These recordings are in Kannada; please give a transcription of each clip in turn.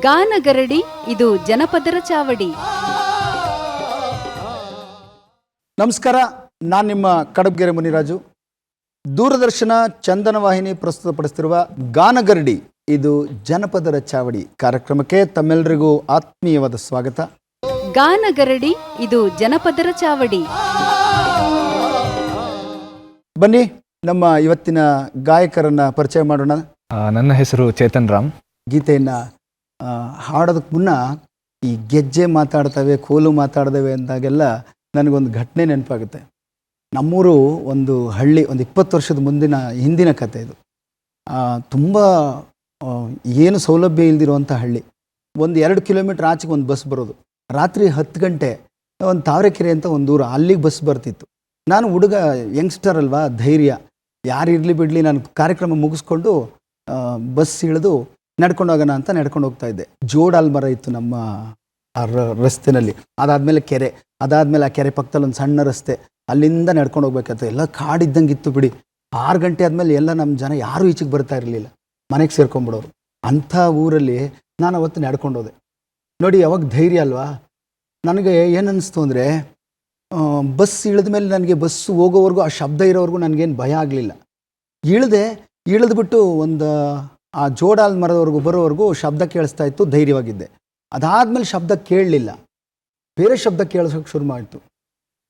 ಗಾನಗರಡಿ ಇದು ಜನಪದರ ಚಾವಡಿ. ನಮಸ್ಕಾರ ನಾನು ನಿಮ್ಮ ಕಡಬ್ಗೆರೆ ಮುನಿರಾಜು. ದೂರದರ್ಶನ ಚಂದನ ವಾಹಿನಿ ಪ್ರಸ್ತುತಪಡಿಸ್ತಿರುವ ಗಾನಗರಡಿ ಇದು ಜನಪದರ ಚಾವಡಿ ಕಾರ್ಯಕ್ರಮಕ್ಕೆ ತಮ್ಮೆಲ್ಲರಿಗೂ ಆತ್ಮೀಯವಾದ ಸ್ವಾಗತ. ಗಾನಗರಡಿ ಇದು ಜನಪದರ ಚಾವಡಿ. ಬನ್ನಿ ನಮ್ಮ ಇವತ್ತಿನ ಗಾಯಕರನ್ನ ಪರಿಚಯ ಮಾಡೋಣ. ಆ, ನನ್ನ ಹೆಸರು ಚೇತನ್ ರಾಮ್. ಗೀತೆಯನ್ನು ಹಾಡೋದಕ್ಕೆ ಮುನ್ನ ಈ ಗೆಜ್ಜೆ ಮಾತಾಡ್ತವೆ, ಕೋಲು ಮಾತಾಡ್ತವೆ ಅಂದಾಗೆಲ್ಲ ನನಗೊಂದು ಘಟನೆ ನೆನಪಾಗುತ್ತೆ. ನಮ್ಮೂರು ಒಂದು ಹಳ್ಳಿ, ಒಂದು ಇಪ್ಪತ್ತು ವರ್ಷದ ಮುಂದಿನ, ಹಿಂದಿನ ಕತೆ ಇದು. ತುಂಬ ಏನು ಸೌಲಭ್ಯ ಇಲ್ದಿರುವಂಥ ಹಳ್ಳಿ. ಒಂದು ಎರಡು ಕಿಲೋಮೀಟ್ರ್ ಆಚೆಗೆ ಒಂದು ಬಸ್ ಬರೋದು. ರಾತ್ರಿ ಹತ್ತು ಗಂಟೆ, ಒಂದು ತಾವರೆಕೆರೆ ಅಂತ ಒಂದು ಊರು ಅಲ್ಲಿಗೆ ಬಸ್ ಬರ್ತಿತ್ತು. ನಾನು ಹುಡುಗ, ಯಂಗ್ಸ್ಟರ್ ಅಲ್ವಾ, ಧೈರ್ಯ. ಯಾರು ಇರಲಿ ಬಿಡಲಿ ನಾನು ಕಾರ್ಯಕ್ರಮ ಮುಗಿಸ್ಕೊಂಡು ಬಸ್ ಇಳಿದು ನಡ್ಕೊಂಡು ಹೋಗೋಣ ಅಂತ ನಡ್ಕೊಂಡು ಹೋಗ್ತಾ ಇದ್ದೆ. ಜೋಡಲ್ ಮರ ಇತ್ತು ನಮ್ಮ ರಸ್ತೆನಲ್ಲಿ. ಅದಾದಮೇಲೆ ಕೆರೆ, ಅದಾದಮೇಲೆ ಆ ಕೆರೆ ಪಕ್ಕದಲ್ಲಿ ಒಂದು ಸಣ್ಣ ರಸ್ತೆ. ಅಲ್ಲಿಂದ ನಡ್ಕೊಂಡು ಹೋಗ್ಬೇಕಾಯ್ತು. ಎಲ್ಲ ಕಾಡಿದ್ದಂಗೆ ಇತ್ತು ಬಿಡಿ. ಆರು ಗಂಟೆ ಆದಮೇಲೆ ಎಲ್ಲ ನಮ್ಮ ಜನ ಯಾರೂ ಈಚೆಗೆ ಬರ್ತಾ ಇರಲಿಲ್ಲ. ಮನೆಗೆ ಸೇರ್ಕೊಂಡ್ಬಿಡೋರು ಅಂಥ ಊರಲ್ಲಿ ನಾನು ಅವತ್ತು ನಡ್ಕೊಂಡು ಹೋದೆ. ನೋಡಿ ಯಾವಾಗ ಧೈರ್ಯ ಅಲ್ವಾ? ನನಗೆ ಏನನ್ನಿಸ್ತು ಅಂದರೆ ಬಸ್ ಇಳಿದ ಮೇಲೆ ನನಗೆ ಬಸ್ಸು ಹೋಗೋವರೆಗೂ ಆ ಶಬ್ದ ಇರೋವರೆಗೂ ನನಗೇನು ಭಯ ಆಗಲಿಲ್ಲ. ಇಳಿದೆ, ಇಳಿದ್ಬಿಟ್ಟು ಒಂದು ಆ ಜೋಡಾಲ್ ಮರದವರೆಗೂ ಬರೋವರೆಗೂ ಶಬ್ದ ಕೇಳಿಸ್ತಾ ಇತ್ತು, ಧೈರ್ಯವಾಗಿದ್ದೆ. ಅದಾದ್ಮೇಲೆ ಶಬ್ದ ಕೇಳಲಿಲ್ಲ. ಬೇರೆ ಶಬ್ದ ಕೇಳಿಸೋಕೆ ಶುರು ಮಾಡಿತು.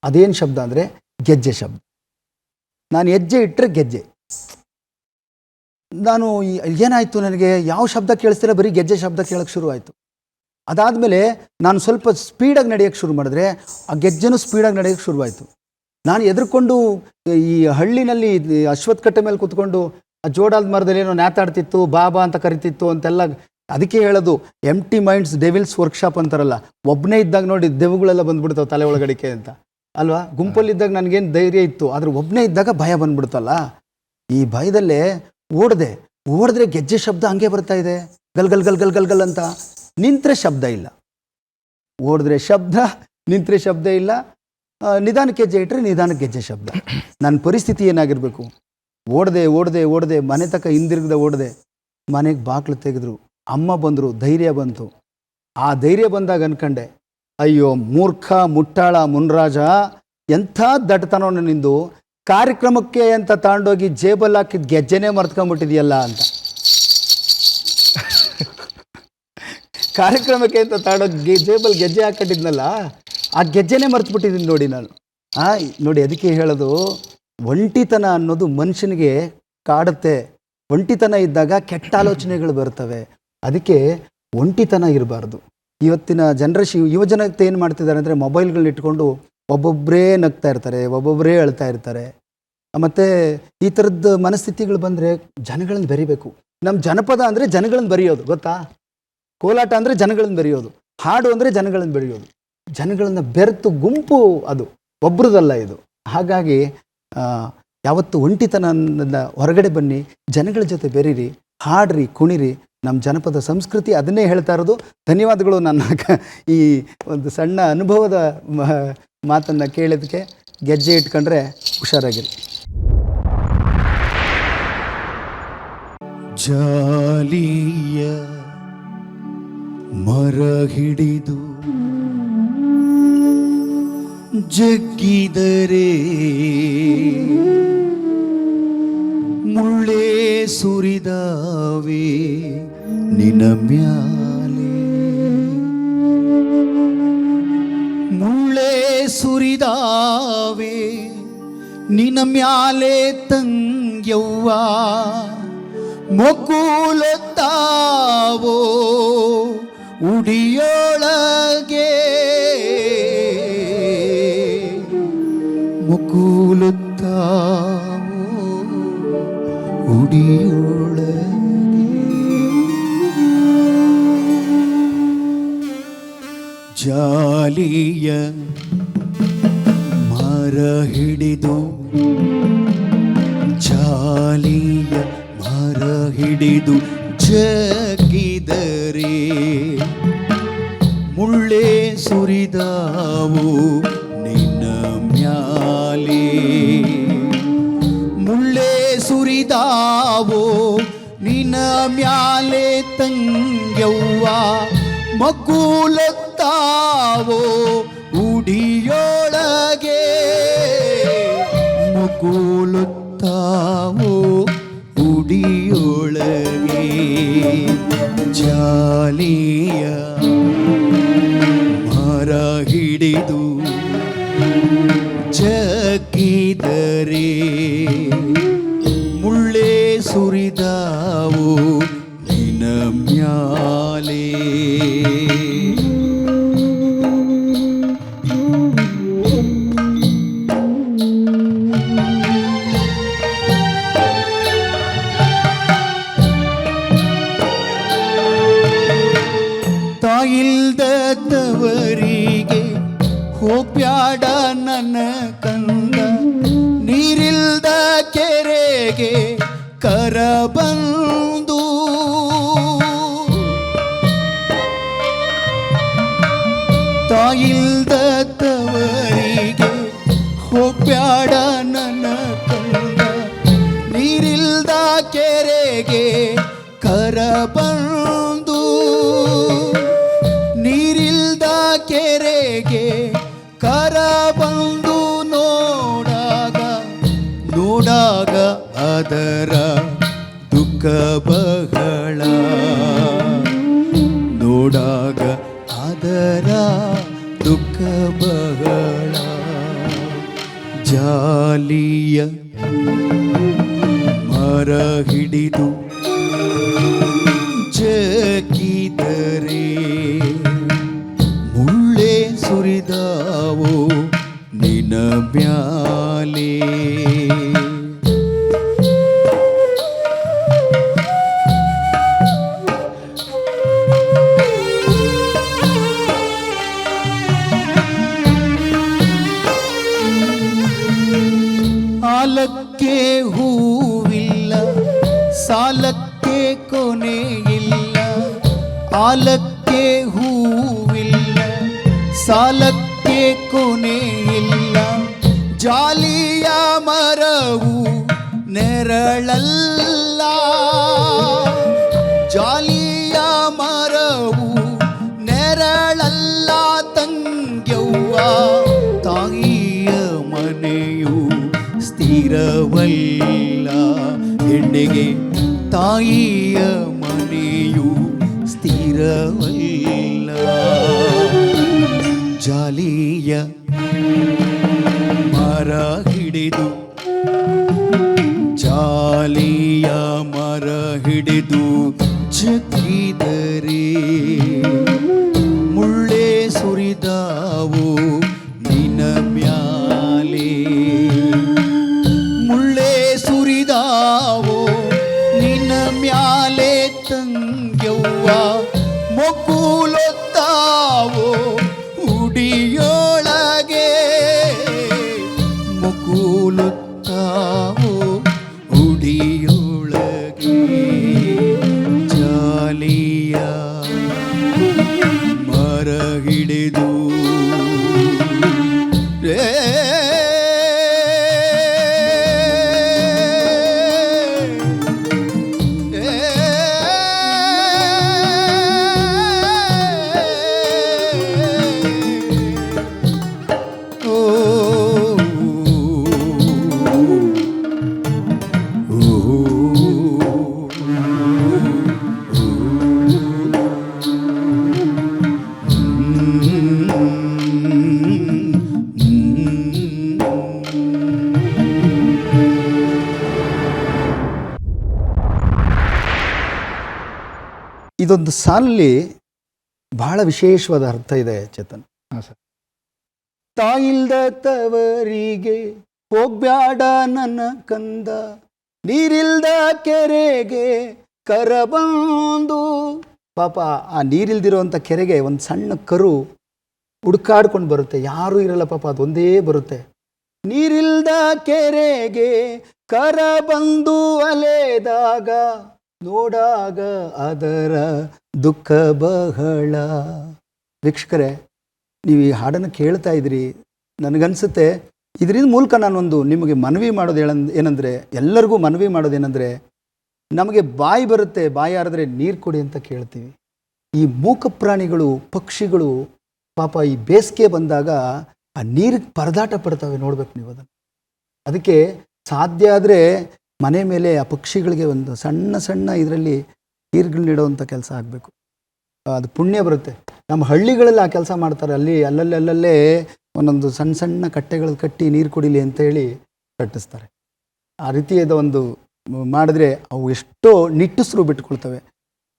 ಅದೇನು ಶಬ್ದ ಅಂದರೆ ಗೆಜ್ಜೆ ಶಬ್ದ. ನಾನು ಹೆಜ್ಜೆ ಇಟ್ಟರೆ ಗೆಜ್ಜೆ. ನಾನು ಏನಾಯಿತು ನನಗೆ? ಯಾವ ಶಬ್ದ ಕೇಳಿಸ್ತಿಲ್ಲ? ಬರೀ ಗೆಜ್ಜೆ ಶಬ್ದ ಕೇಳೋಕ್ಕೆ ಶುರು ಆಯಿತು. ಅದಾದಮೇಲೆ ನಾನು ಸ್ವಲ್ಪ ಸ್ಪೀಡಾಗಿ ನಡೆಯೋಕ್ಕೆ ಶುರು ಮಾಡಿದ್ರೆ ಆ ಗೆಜ್ಜೆನೂ ಸ್ಪೀಡಾಗಿ ನಡೆಯೋಕ್ಕೆ ಶುರುವಾಯಿತು ನಾನು ಎದುರ್ಕೊಂಡು ಈ ಹಳ್ಳಿನಲ್ಲಿ ಅಶ್ವತ್ಕಟ್ಟೆ ಮೇಲೆ ಕೂತ್ಕೊಂಡು ಜೋಡಾದ ಮರದಲ್ಲಿ ಏನೋ ನ್ಯಾತಾಡ್ತಿತ್ತು, ಬಾಬಾ ಅಂತ ಕರಿತಿತ್ತು ಅಂತೆಲ್ಲ ಅದಕ್ಕೆ ಹೇಳೋದು empty minds devil's workshop ಅಂತಾರಲ್ಲ. ಒಬ್ಬನೇ ಇದ್ದಾಗ ನೋಡಿ ದೆವ್ಗಳೆಲ್ಲ ಬಂದ್ಬಿಡ್ತಾವೆ ತಲೆ ಒಳಗಡಿಕೆ ಅಂತ. ಅಲ್ವಾ? ಗುಂಪಲ್ಲಿದ್ದಾಗ ನನಗೇನು ಧೈರ್ಯ ಇತ್ತು, ಆದರೆ ಒಬ್ಬನೇ ಇದ್ದಾಗ ಭಯ ಬಂದ್ಬಿಡ್ತಲ್ಲ. ಈ ಭಯದಲ್ಲೇ ಓಡದೆ. ಓಡಿದ್ರೆ ಗೆಜ್ಜೆ ಶಬ್ದ ಹಂಗೆ ಬರ್ತಾ ಇದೆ. ಗಲ್ ಗಲ್ ಗಲ್ ಗಲ್ ಗಲ್ ಗಲ್ ಅಂತ. ನಿಂತರೆ ಶಬ್ದ ಇಲ್ಲ. ಓಡಿದ್ರೆ ಶಬ್ದ, ನಿಂತರೆ ಶಬ್ದ ಇಲ್ಲ. ನಿಧಾನಕ್ಕೆ ಗೆಜ್ಜೆ ಇಟ್ಟರೆ ನಿಧಾನಕ್ಕೆ ಗೆಜ್ಜೆ ಶಬ್ದ. ನನ್ನ ಪರಿಸ್ಥಿತಿ ಏನಾಗಿರಬೇಕು? ಓಡದೆ ಓಡದೆ ಓಡದೆ, ಮನೆ ತಕ್ಕ ಹಿಂದಿರುಗದೆ ಓಡದೆ, ಮನೆಗೆ ಬಾಕ್ಲು ತೆಗೆದ್ರು. ಅಮ್ಮ ಬಂದರು, ಧೈರ್ಯ ಬಂತು. ಆ ಧೈರ್ಯ ಬಂದಾಗ ಅನ್ಕಂಡೆ, ಅಯ್ಯೋ, ಮೂರ್ಖ, ಮುಟ್ಟಾಳ, ಮುನ್ರಾಜ, ಎಂಥ ದಟ್ಟತನವನ್ನು ನಿಂದು? ಕಾರ್ಯಕ್ರಮಕ್ಕೆ ಅಂತ ತಗೊಂಡೋಗಿ ಜೇಬಲ್ಲಿ ಹಾಕಿದ ಗೆಜ್ಜೆನೇ ಮರ್ತ್ಕೊಂಡ್ಬಿಟ್ಟಿದೆಯಲ್ಲ ಅಂತ. ಕಾರ್ಯಕ್ರಮಕ್ಕೆ ಅಂತ ತಗೊಂಡೋಗಿ ಗೆ ಜೇಬಲ್ಲಿ ಗೆಜ್ಜೆ ಹಾಕೊಂಡಿದ್ನಲ್ಲ ಆ ಗೆಜ್ಜೆನೇ ಮರ್ತ್ಬಿಟ್ಟಿದ್ದೀನಿ ನೋಡಿ ನಾನು. ಹಾಂ ನೋಡಿ ಅದಕ್ಕೆ ಹೇಳೋದು ಒಂಟಿತನ ಅನ್ನೋದು ಮನುಷ್ಯನಿಗೆ ಕಾಡುತ್ತೆ. ಒಂಟಿತನ ಇದ್ದಾಗ ಕೆಟ್ಟ ಆಲೋಚನೆಗಳು ಬರ್ತವೆ ಅದಕ್ಕೆ ಒಂಟಿತನ ಇರಬಾರ್ದು. ಇವತ್ತಿನ ಜನರೇಷನ್ ಯುವಜನತೆ ಏನು ಮಾಡ್ತಿದ್ದಾರೆ ಅಂದರೆ ಮೊಬೈಲ್ಗಳನ್ನ ಇಟ್ಕೊಂಡು ಒಬ್ಬೊಬ್ಬರೇ ನಗ್ತಾ ಇರ್ತಾರೆ ಒಬ್ಬೊಬ್ಬರೇ ಅಳ್ತಾ ಇರ್ತಾರೆ. ಮತ್ತು ಈ ಥರದ್ದು ಮನಸ್ಥಿತಿಗಳು ಬಂದರೆ ಜನಗಳನ್ನ ಬೆರಿಬೇಕು. ನಮ್ಮ ಜನಪದ ಅಂದರೆ ಜನಗಳನ್ನ ಬರೆಯೋದು, ಗೊತ್ತಾ? ಕೋಲಾಟ ಅಂದರೆ ಜನಗಳನ್ನ ಬರೆಯೋದು. ಹಾಡು ಅಂದರೆ ಜನಗಳನ್ನ ಬೆಳೆಯೋದು ಜನಗಳನ್ನ ಬೆರೆತು ಗುಂಪು ಅದು. ಒಬ್ರದಲ್ಲ ಇದು. ಹಾಗಾಗಿ ಯಾವತ್ತು ಒಂಟಿತನದಿಂದ ಹೊರಗಡೆ ಬನ್ನಿ, ಜನಗಳ ಜೊತೆ ಬೆರೀರಿ, ಹಾಡ್ರಿ, ಕುಣಿರಿ ನಮ್ಮ ಜನಪದ ಸಂಸ್ಕೃತಿ ಅದನ್ನೇ ಹೇಳ್ತಾ ಇರೋದು. ಧನ್ಯವಾದಗಳು ನನ್ನ ಈ ಒಂದು ಸಣ್ಣ ಅನುಭವದ ಮಾತನ್ನು ಕೇಳೋದಕ್ಕೆ ಗೆಜ್ಜೆ ಇಟ್ಕೊಂಡ್ರೆ ಹುಷಾರಾಗಿರಿ. ಜಾಲಿಯ ಮರ ಹಿಡಿದು ಜಗ್ಗಿದರೆ ಮುಳ್ಳೇ ಸುರಿದಾವೆ ನಿನ ಮ್ಯಾಲೆ. ಮುಳ್ಳೇ ಸುರಿದಾವೆ ನಿನ ಮ್ಯಾಲೆ ತಂಗ್ಯವ್ವ ಮೊಗ್ಗುಲೊತ್ತಾವೋ ಉಡಿಯೊಳಗೆ ಜಾಲಿಯ ಮರ ಹಿಡಿದು ಚಾಲಿಯ ಮರ ಹಿಡಿದು ಜಗಿದರೆ ಮುಳ್ಳೆ ಸುರಿದಾವು ನಿನ್ನ ಮ್ಯಾಲೆ. ಮುಳ್ಳೆ ಸುರಿದಾವು ನಿನ್ನ ಮ್ಯಾಲೆ ತಂಗ್ಯವ್ವ. ಮಗ್ಗುಲತ್ತಾವೋ ಉಡಿಯೊಳಗೆ ಮಗ್ಗುಲುತ್ತಾವೋ ಉಡಿಯೊಳಗೆ ಜಾಲಿಯ ಮರ ಹಿಡಿದು ತಾಯಿಲ್ದ ಹೋಪ್ಯಾಡ ನನ್ನ ಕಂದ. ನೀರಿಲ್ದ ಕೆರೆಗೆ ಕರ ಬಂದು. ತಾಯಿಲ್ದ ತವರಿಗೆ ಹೋಗ್ಬ್ಯಾಡ ನನ್ನ ಕಂದ. ನೀರಿಲ್ದ ಕೆರೆಗೆ ಕರ ಬಂದು. ಕರ ಬಂದು ನೋಡಾಗ ನೋಡಾಗ ಅದರ ದುಃಖ ಬಹಳ. ನೋಡಾಗ ಅದರ ದುಃಖ ಬಹಳ. ಜಾಲಿಯ ಮರ ಹಿಡಿದು ಜಗಿದರೆ ನಿನ ಮ್ಯಾಲೆ ಆಲಕ್ಕೆ ಹೂವಿಲ್ಲ ಸಾಲಕ್ಕೆ ಕೊನೆಯಿಲ್ಲ ಆಲಕ್ಕೆ ಹೂವಿಲ್ಲ ಸಾಲಕ್ಕೆ ಕೊನೆಯಿಲ್ಲ ಜಾಲಿಯ ಮರವು ನೆರಳಲ್ಲ. ಜಾಲಿಯ ಮರವು ನೆರಳಲ್ಲ ತಂಗ್ಯವ್ವ. ತಾಯಿಯ ಮನೆಯು ಸ್ಥಿರವಲ್ಲ. ಹೆಣ್ಣಿಗೆ ತಾಯಿಯ ಮನೆಯು ಸ್ಥಿರವಲ್ಲ. ಜಾಲಿಯ ಹಿಡಿದು ಜಾಲಿಯ ಮರ ಹಿಡಿದು ಚಕ್ಕಿದರೆ ಮುಳ್ಳೆ ಸುರಿದಾವು ನಿನ ಮ್ಯಾಲೆ. ಮುಳ್ಳೆ ಸುರಿದಾವು ನಿನ ಮ್ಯಾಲೆ ತಂಗ್ಯವ್ವ. ಇದೊಂದು ಸಾಲಲ್ಲಿ ಬಹಳ ವಿಶೇಷವಾದ ಅರ್ಥ ಇದೆ ಚೇತನ್. ಹಾಂ ಸರ್. ತಾಯಿಲ್ದ ತವರಿಗೆ ಹೋಗ್ಬ್ಯಾಡ ನನ್ನ ಕಂದ, ನೀರಿಲ್ದ ಕೆರೆಗೆ ಕರಬಂದು. ಪಾಪ ಆ ನೀರಿಲ್ದಿರುವಂಥ ಕೆರೆಗೆ ಒಂದು ಸಣ್ಣ ಕರು ಹುಡ್ಕಾಡ್ಕೊಂಡು ಬರುತ್ತೆ, ಯಾರೂ ಇರಲ್ಲ ಪಾಪ, ಅದೊಂದೇ ಬರುತ್ತೆ. ನೀರಿಲ್ದ ಕೆರೆಗೆ ಕರ ಬಂದು ಅಲೆದಾಗ ನೋಡಾಗ ಅದರ ದುಃಖ ಬಹಳ. ವೀಕ್ಷಕರೇ, ನೀವು ಈ ಹಾಡನ್ನು ಕೇಳ್ತಾ ಇದ್ರಿ ನನಗನ್ಸುತ್ತೆ. ಇದರಿಂದ ಮೂಲಕ ನಾನೊಂದು ನಿಮಗೆ ಮನವಿ ಮಾಡೋದು ಹೇಳ ಏನಂದರೆ, ಎಲ್ಲರಿಗೂ ಮನವಿ ಮಾಡೋದೇನೆಂದರೆ ನಮಗೆ ಬಾಯಿ ಬರುತ್ತೆ, ಬಾಯಿ ಆರಿದ್ರೆ ನೀರು ಕೊಡಿ ಅಂತ ಕೇಳ್ತೀವಿ. ಈ ಮೂಕ ಪ್ರಾಣಿಗಳು, ಪಕ್ಷಿಗಳು, ಪಾಪ ಈ ಬೇಸಿಗೆ ಬಂದಾಗ ಆ ನೀರಿಗೆ ಪರದಾಟ ಪಡ್ತವೆ ನೋಡ್ಬೇಕು ನೀವು ಅದನ್ನು. ಅದಕ್ಕೆ ಸಾಧ್ಯ ಆದರೆ ಮನೆ ಮೇಲೆ ಆ ಪಕ್ಷಿಗಳಿಗೆ ಒಂದು ಸಣ್ಣ ಸಣ್ಣ ಇದರಲ್ಲಿ ನೀರುಗಳನ್ನಿಡೋವಂಥ ಕೆಲಸ ಆಗಬೇಕು. ಅದು ಪುಣ್ಯ ಬರುತ್ತೆ. ನಮ್ಮ ಹಳ್ಳಿಗಳಲ್ಲಿ ಆ ಕೆಲಸ ಮಾಡ್ತಾರೆ. ಅಲ್ಲಿ ಅಲ್ಲಲ್ಲಿ ಅಲ್ಲಲ್ಲೇ ಒಂದೊಂದು ಸಣ್ಣ ಸಣ್ಣ ಕಟ್ಟೆಗಳು ಕಟ್ಟಿ ನೀರು ಕುಡಿಲಿ ಅಂತ ಹೇಳಿ ಕಟ್ಟಿಸ್ತಾರೆ. ಆ ರೀತಿಯಾದ ಒಂದು ಮಾಡಿದ್ರೆ ಅವು ಎಷ್ಟೋ ನಿಟ್ಟುಸ್ರು ಬಿಟ್ಕೊಳ್ತವೆ.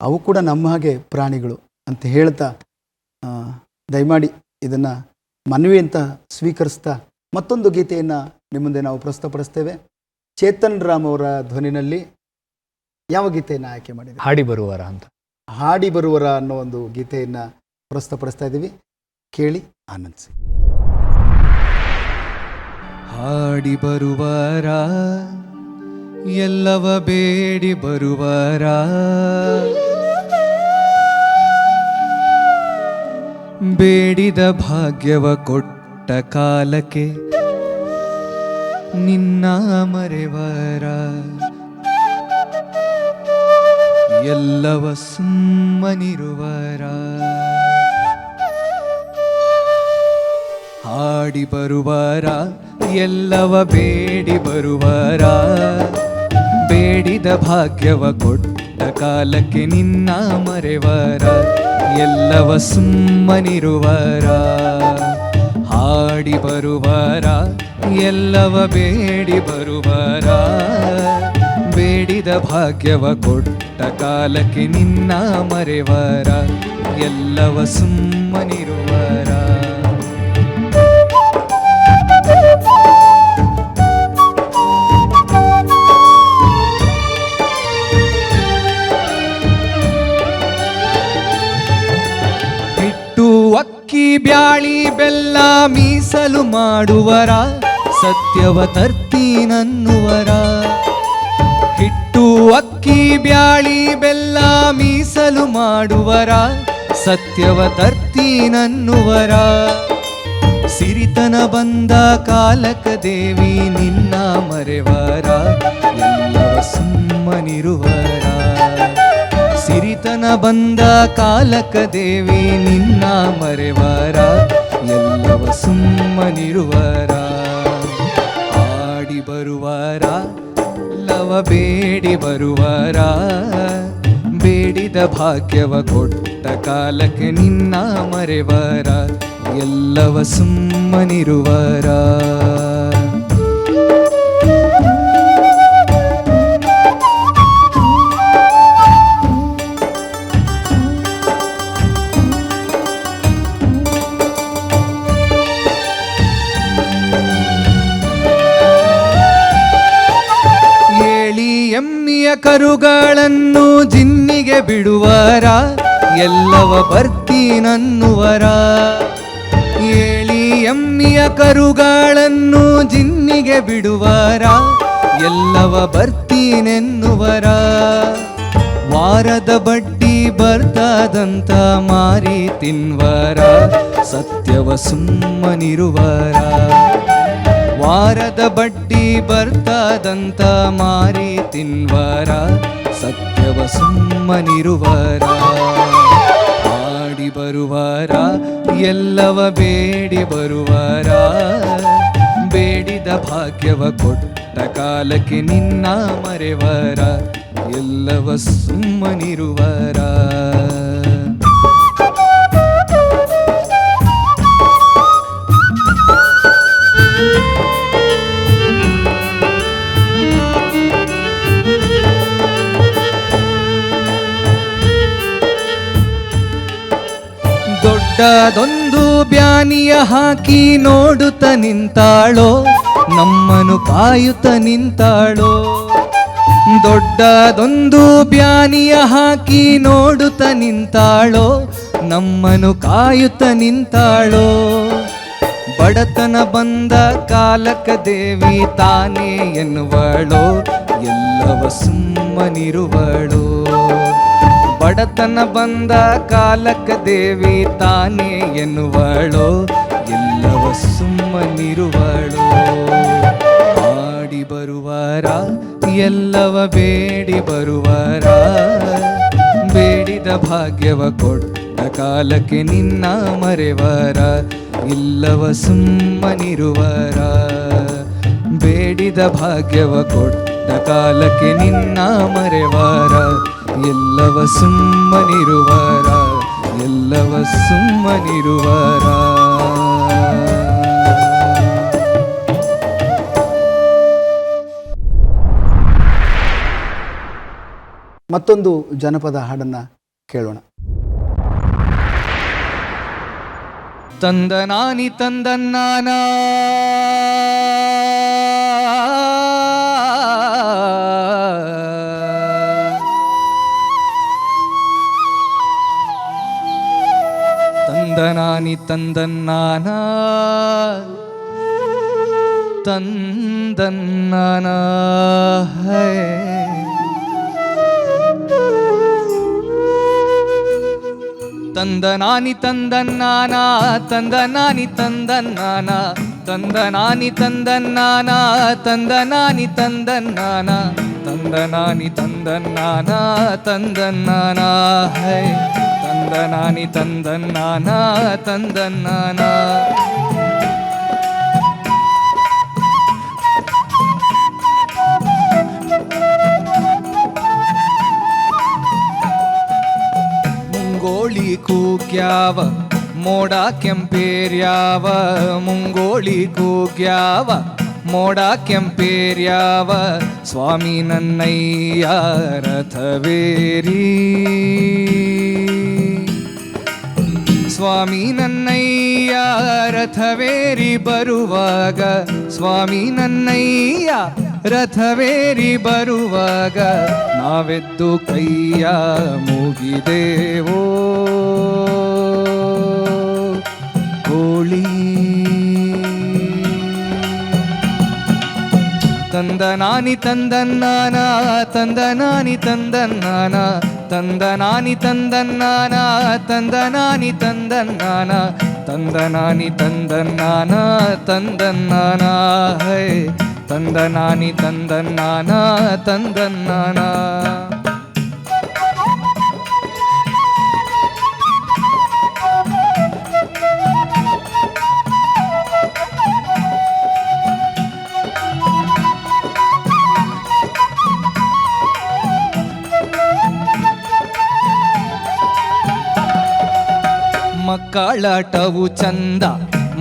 ಅವು ಕೂಡ ನಮ್ಮ ಹಾಗೆ ಪ್ರಾಣಿಗಳು ಅಂತ ಹೇಳ್ತಾ ದಯಮಾಡಿ ಇದನ್ನು ಮನವಿ ಅಂತ ಸ್ವೀಕರಿಸ್ತಾ ಮತ್ತೊಂದು ಗೀತೆಯನ್ನು ನಿಮ್ಮ ಮುಂದೆ ನಾವು ಪ್ರಸ್ತುತಪಡಿಸ್ತೇವೆ. ಚೇತನ್ ರಾಮ್ ಅವರ ಧ್ವನಿನಲ್ಲಿ ಯಾವ ಗೀತೆಯನ್ನು ಆಯ್ಕೆ ಮಾಡಿದೆ ಹಾಡಿ ಬರುವರ ಅಂತ. ಹಾಡಿ ಬರುವರ ಅನ್ನೋ ಒಂದು ಗೀತೆಯನ್ನು ಪ್ರಸ್ತುತಪಡಿಸ್ತಾ ಇದ್ದೀವಿ. ಕೇಳಿ ಆನಂದಿಸಿ ಹಾಡಿ ಬರುವರ ಎಲ್ಲವ ಬೇಡಿ ಬರುವರ. ಬೇಡಿದ ಭಾಗ್ಯವ ಕೊಟ್ಟ ಕಾಲಕ್ಕೆ ನಿನ್ನ ಮರೆವರ ಎಲ್ಲವ ಸುಮ್ಮನಿರುವರ. ಹಾಡಿ ಬರುವರ, ಎಲ್ಲವ ಬೇಡಿ ಬರುವರ. ಬೇಡಿದ ಭಾಗ್ಯವ ಕೊಟ್ಟ ಕಾಲಕ್ಕೆ ನಿನ್ನ ಮರೆವರ, ಎಲ್ಲವ ಸುಮ್ಮನಿರುವರ. ಹಾಡಿ ಬರುವರ ಎಲ್ಲವ ಬೇಡಿ ಬರುವರ, ಬೇಡಿದ ಭಾಗ್ಯವ ಕೊಟ್ಟ ಕಾಲಕ್ಕೆ ನಿನ್ನ ಮರೆವರ, ಎಲ್ಲವ ಸುಮ್ಮನಿರುವರ. ಬಿಟ್ಟು ಅಕ್ಕಿ, ಬ್ಯಾಳಿ, ಬೆಲ್ಲ ಮೀಸಲು ಮಾಡುವರ ಸತ್ಯವ ತರ್ತೀನನ್ನುವರ ಹಿಟ್ಟು, ಅಕ್ಕಿ, ಬ್ಯಾಳಿ, ಬೆಲ್ಲ ಮೀಸಲು ಮಾಡುವರ. ಸತ್ಯವ ತರ್ತೀನನ್ನುವರ ಸಿರಿತನ ಬಂದ ಕಾಲಕ ದೇವಿ ನಿನ್ನ ಮರೆವರ. ಎಲ್ಲವ ಸುಮ್ಮನಿರುವರ. ಸಿರಿತನ ಬಂದ ಕಾಲಕ ದೇವಿ ನಿನ್ನ ಮರೆವರ. ಎಲ್ಲವ ಸುಮ್ಮನಿರುವರ. ಬರುವರ ಲವ ಬೇಡಿ ಬರುವಾರ ಬೇಡಿದ ಭಾಗ್ಯವ ಕೊಟ್ಟ ಕಾಲಕ್ಕೆ ನಿನ್ನ ಮರೆವರ ಎಲ್ಲವ ಸುಮ್ಮನಿರುವರ. ಕರುಗಳನ್ನು ಜಿನ್ನಿಗೆ ಬಿಡುವರ, ಎಲ್ಲವ ಬರ್ತೀನನ್ನುವರ ಏಳಿ ಎಮ್ಮಿಯ ಕರುಗಳನ್ನು ಜಿನ್ನಿಗೆ ಬಿಡುವರ, ಎಲ್ಲವ ಬರ್ತೀನೆನ್ನುವರ ವಾರದ ಬಡ್ಡಿ ಬರ್ತಾದಂತ ಮಾರಿ ತಿನ್ವರ, ಸತ್ಯವ ಸುಮ್ಮನಿರುವರ. ವಾರದ ಬಡ್ಡಿ ಬರ್ತಾದಂತ ಮಾರಿ ತಿನ್ವರ, ಸತ್ಯವ ಸುಮ್ಮನಿರುವರ. ಆಡಿ ಬರುವರ ಎಲ್ಲವ ಬೇಡಿ ಬರುವರ ಬೇಡಿದ ಭಾಗ್ಯವ ಕೊಟ್ಟ ಕಾಲಕ್ಕೆ ನಿನ್ನ ಮರೆವರ, ಎಲ್ಲವ ಸುಮ್ಮನಿರುವರ. ದೊಡ್ಡದೊಂದು ಬ್ಯಾನಿಯ ಹಾಕಿ ನೋಡುತ್ತ ನಿಂತಾಳೋ, ನಮ್ಮನು ಕಾಯುತ್ತ ನಿಂತಾಳೋ. ದೊಡ್ಡದೊಂದು ಬ್ಯಾನಿಯ ಹಾಕಿ ನೋಡುತ್ತ ನಿಂತಾಳೋ, ನಮ್ಮನು ಕಾಯುತ್ತ ನಿಂತಾಳೋ. ಬಡತನ ಬಂದ ಕಾಲಕ ದೇವಿ ತಾನೇ ಎನ್ನುವಳೋ, ಎಲ್ಲವ ಸುಮ್ಮನಿರುವಳೋ. ಬಡತನ ಬಂದ ಕಾಲಕ ದೇವಿ ತಾನೇ ಎನ್ನುವಳೋ, ಎಲ್ಲವ ಸುಮ್ಮನಿರುವಳೋ. ಆಡಿ ಬರುವಾರ ಎಲ್ಲವ ಬೇಡಿ ಬರುವಾರ ಬೇಡಿದ ಭಾಗ್ಯವ ಕೊಟ್ಟ ಕಾಲಕ್ಕೆ ನಿನ್ನ ಮರೆವರ ಇಲ್ಲವ ಸುಮ್ಮನಿರುವರ. ಬೇಡಿದ ಭಾಗ್ಯವ ಕೊಟ್ಟ ಕಾಲಕ್ಕೆ ನಿನ್ನ ಮರೆವರ. ಎಲ್ಲವ ಸುಮ್ಮನಿರುವಾರ ಎಲ್ಲವ ಸುಮ್ಮನಿರುವಾರ. ಮತ್ತೊಂದು ಜನಪದ ಹಾಡನ್ನ ಕೇಳೋಣ. ತಂದನಾನಿ ತಂದನ್ನಾನಾ ತಂದ ನಾನಿ ತಂದನ್ನಾನ ತಂದನ್ನಾನ ಹೇ ತಂದ ನಾನಿ ತಂದನ್ನಾನ ತಂದ ನಾನಿ ತಂದನ್ನಾನ ತಂದ ನಾನಿ ತಂದನ್ನಾನ ತಂದ ನಾನಿ ತಂದನ್ನಾನ ತಂದ ನಾನಿ ತಂದನ್ನಾನ ತಂದನ್ನಾನ ಹೈ ತಂದ ನಾನಿ ತಂದನ್ನಾನ ತಂದನ್ನಾನ ಮುಂಗೋಳಿ ಕೂಗ್ಯಾವ ಮೋಡ ಕೆಂಪೇರ್ಯಾವ ಮುಂಗೋಳಿ ಕೂಗ್ಯಾವ ಮೋಡ ಕೆಂಪೇರ್ಯಾವ ಸ್ವಾಮಿ ನನ್ನಯ್ಯ ರಥವೇರಿ ಸ್ವಾಮಿ ನನ್ನಯ್ಯ ರಥವೇರಿ ಬರುವಾಗ. ಸ್ವಾಮಿ ನನ್ನಯ್ಯ ರಥವೇರಿ ಬರುವಾಗ. ನಾವೆದ್ದು ಕೈಯ ಮುಗಿದೇವೋ. ಕೋಳಿ ತಂದ ನಾನಿ ತಂದನ್ನಾನ ತಂದ ನಾನಿ ತಂದನ್ನಾನ ತಂದ ನಾನಿ ತಂದನ್ನಾನ ತಂದ ನಾನಿ ತಂದನ್ನಾನ ತಂದ ನಾನಿ ತಂದನ್ನಾನ ತಂದನ್ನಾನ ಹೈ ತಂದ ನಾನಿ ತಂದನ್ನಾನ ತಂದನ್ನಾನ ಮಕ್ಕಳಾಟವು ಚಂದ,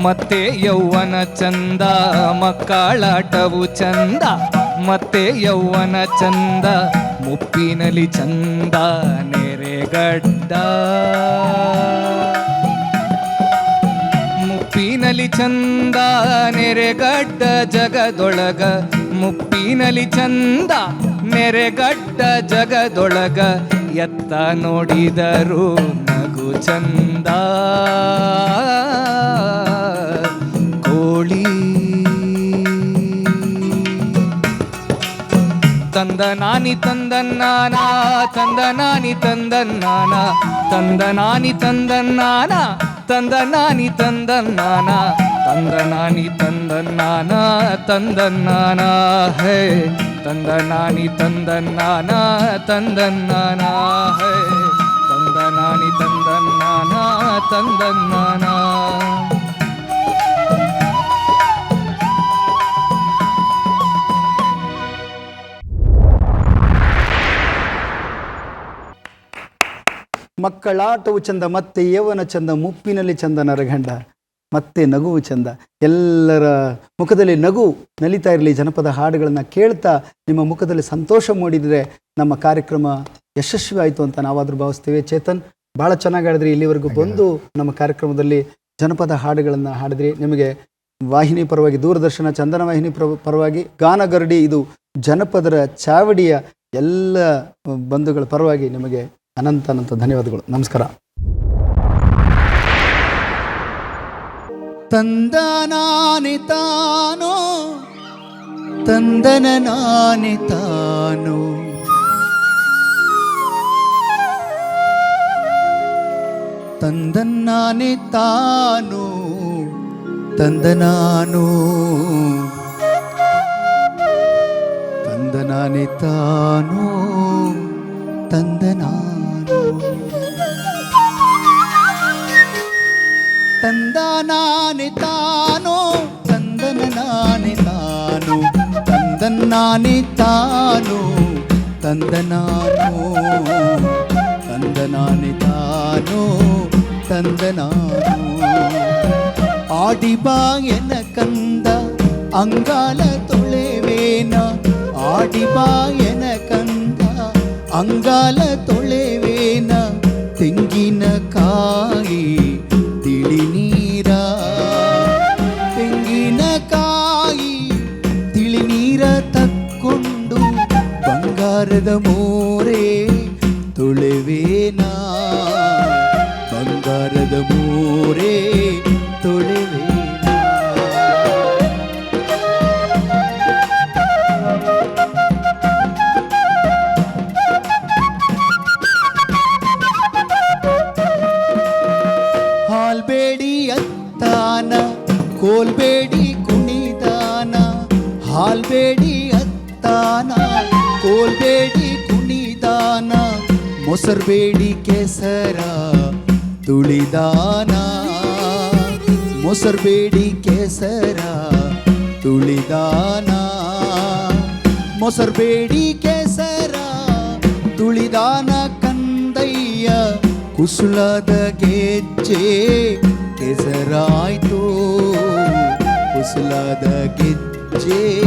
ಮತ್ತೆ ಯೌವನ ಚಂದ. ಮಕ್ಕಳಾಟವು ಚಂದ, ಮತ್ತೆ ಯೌವನ ಚಂದ. ಮುಪ್ಪಿನಲಿ ಚಂದ ನೆರೆಗಡ್ಡ ಮುಪ್ಪಿನಲಿ ಚಂದ ನೆರೆಗಡ್ಡ ಜಗದೊಳಗ. ಮುಪ್ಪಿನಲಿ ಚಂದ ನೆರೆಗಡ್ಡ ಜಗದೊಳಗ. ಎತ್ತ ನೋಡಿದರು ನಗು ಚಂದ ಕೋಳಿ ತಂದ ನಾನಿ ತಂದನ್ನಾನ ತಂದ ನಾನಿ ತಂದನ್ನಾನ ತಂದ ನಾನಿ ತಂದನ್ನಾನ ತಂದ ನಾನಿ ತಂದನ್ನಾನ ತಂದ ನಾನಿ ತಂದನ್ನಾನ ತಂದನ್ನಾನ ಹೇ ತಂದನ್ನಾನ ಮಕ್ಕಳಾಟವು ಚಂದ, ಮತ್ತೆ ಯೌವನ ಚಂದ, ಮುಪ್ಪಿನಲ್ಲಿ ಚಂದ ನರಗಂಡ, ಮತ್ತೆ ನಗುವು ಚಂದ. ಎಲ್ಲರ ಮುಖದಲ್ಲಿ ನಗು ನಲಿತಾ ಇರಲಿ, ಜನಪದ ಹಾಡುಗಳನ್ನು ಕೇಳ್ತಾ ನಿಮ್ಮ ಮುಖದಲ್ಲಿ ಸಂತೋಷ ಮೂಡಿದರೆ ನಮ್ಮ ಕಾರ್ಯಕ್ರಮ ಯಶಸ್ವಿ ಆಯಿತು ಅಂತ ನಾವಾದರೂ ಭಾವಿಸ್ತೇವೆ. ಚೇತನ್ ಭಾಳ ಚೆನ್ನಾಗಿ ಹಾಡಿದ್ರಿ. ಇಲ್ಲಿವರೆಗೂ ಬಂದು ನಮ್ಮ ಕಾರ್ಯಕ್ರಮದಲ್ಲಿ ಜನಪದ ಹಾಡುಗಳನ್ನು ಹಾಡಿದ್ರಿ. ನಿಮಗೆ ವಾಹಿನಿ ಪರವಾಗಿ ದೂರದರ್ಶನ ಚಂದನ ವಾಹಿನಿ ಪರ- ಪರವಾಗಿ ಗಾನಗರಡಿ ಇದು ಜನಪದರ ಚಾವಡಿಯ ಎಲ್ಲ ಬಂಧುಗಳ ಪರವಾಗಿ ನಿಮಗೆ ಅನಂತ ಅನಂತ ಧನ್ಯವಾದಗಳು. ನಮಸ್ಕಾರ. ತಂದನಾನಿತಾನೋ ತಂದನ ನಾನೆ ತಂದನ್ನಾನೆ ತಾನು ತಂದನಾನು ತಂದನಾನೆ ತಾನು ತಂದನಾನು ತಂದನಾನೆ ತಾನು ತಂದನಾನೆ ತಾನು ತಂದನಾನೆ ತಾನು ತಂದನಾನು ತಂದನಾನೆ ತಾನು ತಂದನಾನು ಆಡಿಬಾ ಎನ ಕಂದ ಅಂಗಾಲ ತೊಳೆವೇನ ಆಡಿಬಾ ಎನ ಕಂದ ಅಂಗಾಲ ತೊಳೆವೇನ ತೆಂಗಿನಕಾಯಿ ತಿಳಿ ನೀರ ತೆಂಗಿನಕಾಯಿ ತಿಳಿ ನೀರ ತಕ್ಕೊಂಡು ಬಂಗಾರದ ಮೋರೆ ಮೊಸರ್ಬೇಡಿ ಕೆಸರ ತುಳಿದಾನ. ಮೊಸರ್ಬೇಡಿ ಕೆಸರ ತುಳಿದಾನ ಕಂದಯ್ಯ ಕುಸುಳದ ಗೆಜ್ಜೆ. ಕೆಸರಾಯ್ತು ಕುಸುಳದ ಗೆಜ್ಜೆ.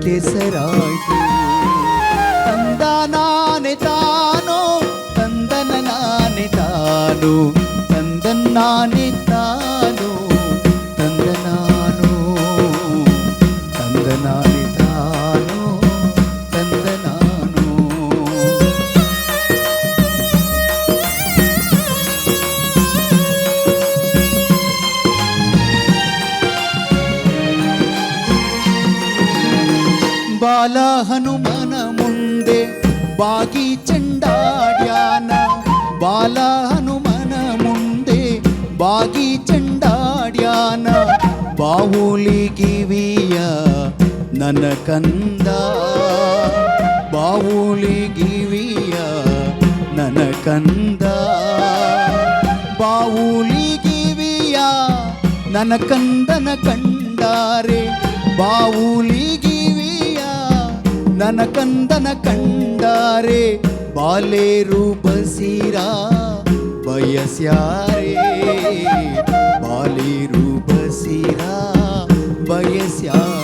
ಕೆಸರಾಯ್ತು. ತಂದ ನಾನೆ ತಾನು, ತಂದನ ನಾನೆ ತಾನು, ತಂದನ್ ನಾನೆ ನನ್ನ ಕಂದ ಬಾವುಲಿ ಗಿವಿಯ ನನ್ನ ಕಂದ ಬಾವುಲಿ ಗಿವಿಯ ನನ್ನ ಕಂದನ ಕಂಡಾರೆ ಬಾವುಲಿ ಗಿವಿಯ ನನ್ನ ಕಂದನ ಕಂಡಾರೆ ಬಾಲೇರು ಬಸಿರ ಬಯಸ್ಯಾರೆ ಬಾಲೇರು ಬಸಿರ ಬಯಸ್ಯಾರೆ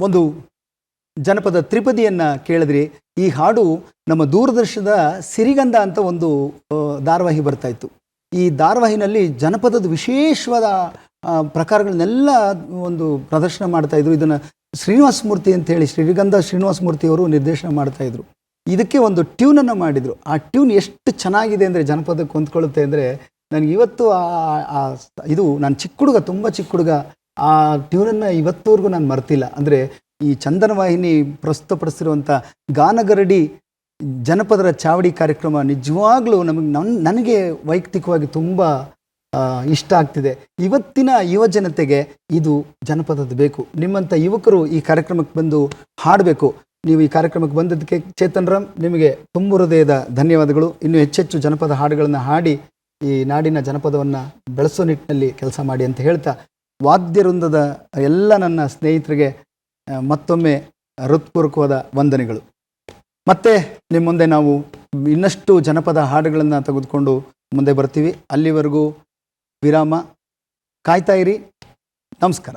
ಒಂದು ಜನಪದ ತ್ರಿಪದಿಯನ್ನು ಕೇಳಿದ್ರಿ. ಈ ಹಾಡು ನಮ್ಮ ದೂರದರ್ಶನದ ಸಿರಿಗಂಧ ಅಂತ ಒಂದು ಧಾರಾವಾಹಿ ಬರ್ತಾ ಇತ್ತು. ಈ ಧಾರಾವಾಹಿನಲ್ಲಿ ಜನಪದದ ವಿಶೇಷವಾದ ಪ್ರಕಾರಗಳನ್ನೆಲ್ಲ ಒಂದು ಪ್ರದರ್ಶನ ಮಾಡ್ತಾ ಇದ್ರು. ಇದನ್ನು ಶ್ರೀನಿವಾಸ ಮೂರ್ತಿ ಅಂತ ಹೇಳಿ ಶ್ರೀಗಂಧ ಶ್ರೀನಿವಾಸ ಮೂರ್ತಿ ಅವರು ನಿರ್ದೇಶನ ಮಾಡ್ತಾ ಇದ್ರು. ಇದಕ್ಕೆ ಒಂದು ಟ್ಯೂನನ್ನು ಮಾಡಿದರು. ಆ ಟ್ಯೂನ್ ಎಷ್ಟು ಚೆನ್ನಾಗಿದೆ ಅಂದರೆ ಜನಪದಕ್ಕೆ ಹೊಂದ್ಕೊಳ್ಳುತ್ತೆ ಅಂದರೆ, ನನಗೆ ಇವತ್ತು ಆ, ಇದು, ನಾನು ಚಿಕ್ಕ ಹುಡುಗ, ತುಂಬ ಚಿಕ್ಕ ಹುಡುಗ. ಆ ಟ್ಯೂನನ್ನು ಇವತ್ತವರೆಗೂ ನಾನು ಮರ್ತಿಲ್ಲ. ಅಂದರೆ ಈ ಚಂದನ ವಾಹಿನಿ ಪ್ರಸ್ತುತಪಡಿಸಿರುವಂಥ ಗಾನಗರಡಿ ಜನಪದರ ಚಾವಡಿ ಕಾರ್ಯಕ್ರಮ ನಿಜವಾಗ್ಲೂ ನಮಗೆ ನನ್, ನನಗೆ ವೈಯಕ್ತಿಕವಾಗಿ ತುಂಬ ಇಷ್ಟ ಆಗ್ತಿದೆ. ಇವತ್ತಿನ ಯುವ ಜನತೆಗೆ ಇದು ಜನಪದದ ಬೇಕು. ನಿಮ್ಮಂಥ ಯುವಕರು ಈ ಕಾರ್ಯಕ್ರಮಕ್ಕೆ ಬಂದು ಹಾಡಬೇಕು. ನೀವು ಈ ಕಾರ್ಯಕ್ರಮಕ್ಕೆ ಬಂದದಕ್ಕೆ ಚೇತನ್ ರಾಮ್, ನಿಮಗೆ ತುಂಬ ಹೃದಯದ ಧನ್ಯವಾದಗಳು. ಇನ್ನು ಹೆಚ್ಚೆಚ್ಚು ಜನಪದ ಹಾಡುಗಳನ್ನು ಹಾಡಿ, ಈ ನಾಡಿನ ಜನಪದವನ್ನು ಬೆಳೆಸೋ ನಿಟ್ಟಿನಲ್ಲಿ ಕೆಲಸ ಮಾಡಿ ಅಂತ ಹೇಳ್ತಾ ವಾದ್ಯ ವೃಂದದ ಎಲ್ಲ ನನ್ನ ಸ್ನೇಹಿತರಿಗೆ ಮತ್ತೊಮ್ಮೆ ಹೃತ್ಪೂರ್ವಕವಾದ ವಂದನೆಗಳು. ಮತ್ತೆ ನಿಮ್ಮ ಮುಂದೆ ನಾವು ಇನ್ನಷ್ಟು ಜನಪದ ಹಾಡುಗಳನ್ನು ತೆಗೆದುಕೊಂಡು ಮುಂದೆ ಬರ್ತೀವಿ. ಅಲ್ಲಿವರೆಗೂ ವಿರಾಮ. ಕಾಯ್ತಾ ಇರಿ. ನಮಸ್ಕಾರ.